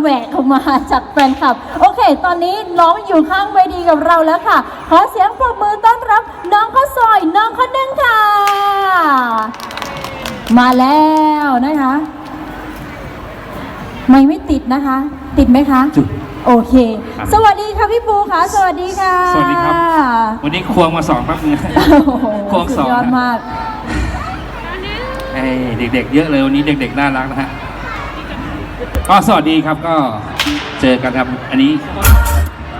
แหวกออกมาจากแฟนคลับ โอเค ตอนนี้น้องอยู่ข้างเวทีกับเราแล้วค่ะ ขอเสียงปรบมือต้อนรับน้องข้าวซอยน้องข้าวนึ่งค่ะ มาแล้วนะคะ ไม่ไม่ติดนะคะ ติดไหมคะ จุด โอเค ครับ สวัสดีค่ะพี่ปูค่ะ สวัสดีค่ะ สวัสดีครับ วันนี้ควงมาสองแป๊บนึงโอ้โหควงสองสุดยอดมาก เอ้ยเด็กๆ เยอะเลยวันนี้เด็กๆ น่ารักนะฮะ ก็สวัสดีครับก็เจอกันครับอันนี้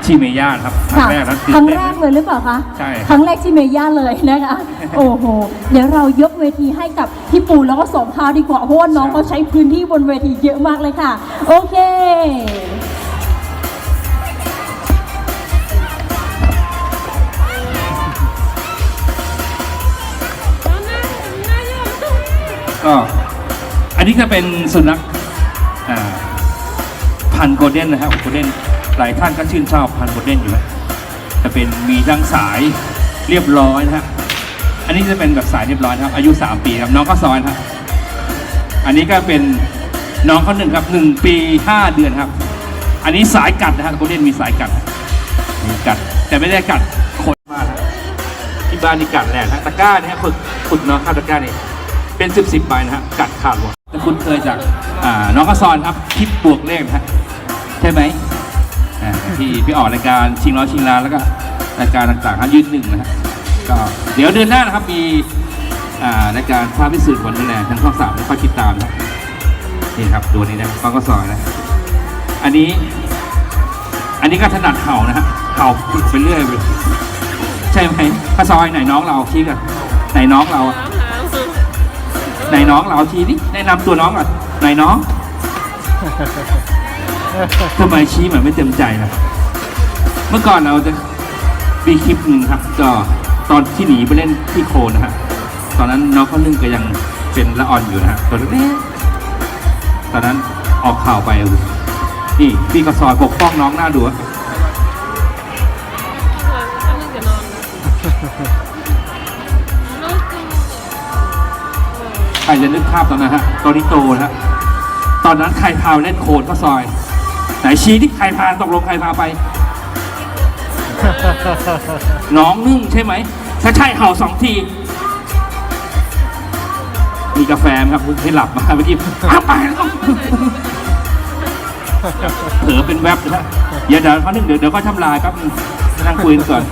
ที่เมย่าครับครั้ค่ะงแรกนะครั้งตื่นแรเต้นกเลยหรือเปล่าคะใช่ครั้งแรกที่เมย่าเลยนะคะโอ้โหเดี๋ยวเรายกเวทีให้กับพี่ปูแล้วก็สองพาวดีกว่าเพราะว่าน้องเขาใช้พื้นที่บนเวทีเยอะมากเลยค่ะ โอเคก็อันนี้ก็เป็นสุนัขอ่า พันโกลเด้นนะครับโกลเด้นหลายท่านก็ชื่นชอบพันโกลเด้นอยู่นะจะเป็นมีทั้งสายเรียบร้อยนะฮะอันนี้จะเป็นแบบสายเรียบร้อยนะครับ อายุ 3 ปีครับน้องก็ซอยนะครับอันนี้ก็เป็นน้องเขาหนึ่งครับหนึ่งปีห้าเดือนครับ อันนี้สายกัดนะฮะโกลเด้นมีสายกัดมีกัด แต่ไม่ได้กัดคนมากที่บ้านนี่กัดแหละนะตะกร้าเนี่ยฝึกฝึกน้องข้าตะกร้านี่เป็นสิบสิบใบนะฮะกัดขาดหมด ถ้าคุณเคยจากอ่าน้องกระซอนครับคิดบวกเลขนะฮะใช่ไหมอ่าที่พี่ออกรายการชิงร้อยชิงล้านแล้วก็รายการต่างๆครับยืนหนึ่งนะฮะก็เดี๋ยวเดือนหน้านะครับมีอ่ารายการภาพพิสูจน์วันนี้แหละทางช่องสามแล้วคอยติดตามนะนี่ครับตัวนี้นะน้องกระซอนนะอันนี้ อันนี้ก็ถนัดเห่านะฮะเห่าไปเรื่อยใช่ไหมกระซอยไหนน้องเราชี้กันไหนน้องเราอะ ไหนน้องเราเอาทีนี้แนะนำตัวน้องก่อนไหนน้องทำไมชี้เหมือนไม่เต็มใจล่ะ เมื่อก่อนเราจะมีคลิปหนึ่งครับ ก็ตอนที่หนีไปเล่นที่โคลนนะฮะตอนนั้นน้องเขานึ่งก็ยังเป็นละอ่อนอยู่นะฮะตัวเล็กๆตอนนั้นออกข่าวไป นี่พี่กระซอยปกป้องน้องหน้าดูอะ รจะนึกภาพตอนนั้นฮะตอนนี้โตนะฮะตอนนั้นใครพาเล่นโคลนก็ซอยไหนชี้ที่ใครพาตกลงใครพาไป น้องนึ่งใช่ไหมถ้าใช่เห่าสองที มีกาแฟครับให้หลับมาเมื่อกี้อ้าวไปแล้วต้อเผลอเป็นแวบนะฮะเดี๋ยวเดี๋ยวเขาหนึ่งเดี๋ยวเดี๋ยวก็ทำลายแป๊บนั่งคุยกันก่อน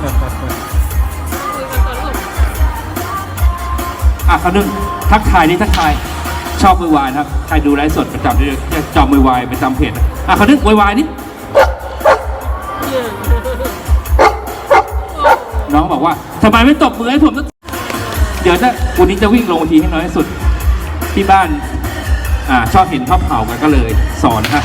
อะเขาหนึ่ง ทักทายนี่ทักทายชอบมือวายครับใครดูไลฟ์สดประจำด้วยจอมมือวายประจำเพจอะเขาหนึ่งมือวายนี่น้องบอกว่าทำไมไม่ตบมือให้ผมสักเดี๋ยวจะวันนี้จะวิ่งลงทีให้น้อยที่สุด ที่บ้านอ่าชอบเห็นชอบเผากันก็เลย สอนครับ